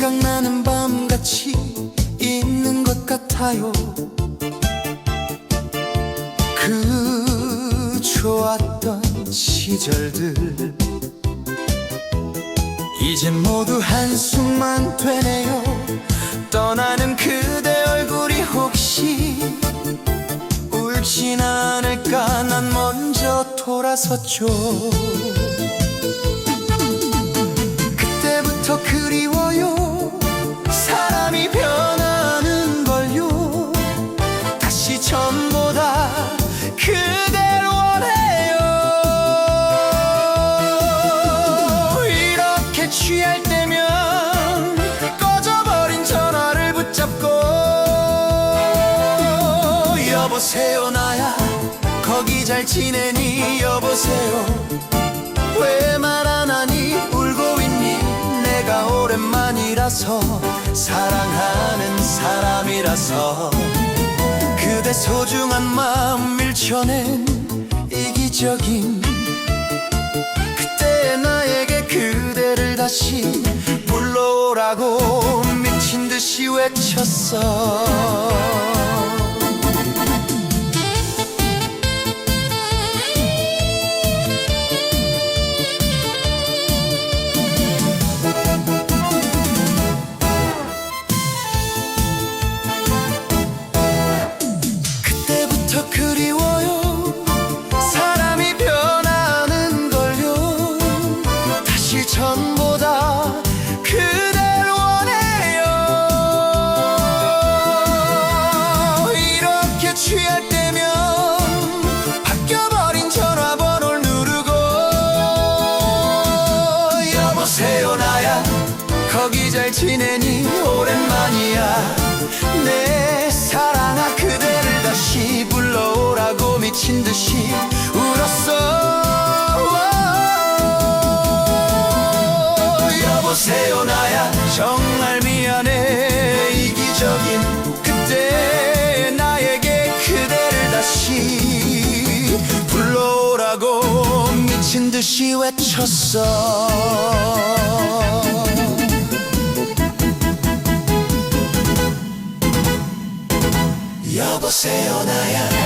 지나는 밤같이 있는 것 같아요. 그 좋았던 시절들. 이젠 모두 한숨만 되네요. 떠나는 그대 얼굴이 혹시 울진 않을까? 난 먼저 돌아섰죠 여보세요 나야. 거기 잘 지내니 여보세요. 왜 말 안 하니 울고 있니? 내가 오랜만이라서 사랑하는 사람이라서. 그대 소중한 마음 밀쳐낸 이기적인 그때 나에게 그대를 다시 불러오라고 미친 듯이 외쳤어 잘 지내니 오랜만이야. 내 사랑아 그대를 다시 불러오라고 미친 듯이 울었어. 여보세요 나야. 정말 미안해. 이기적인 그때 나에게 그대를 다시 불러오라고 미친 듯이 외쳤어 여보세요 나야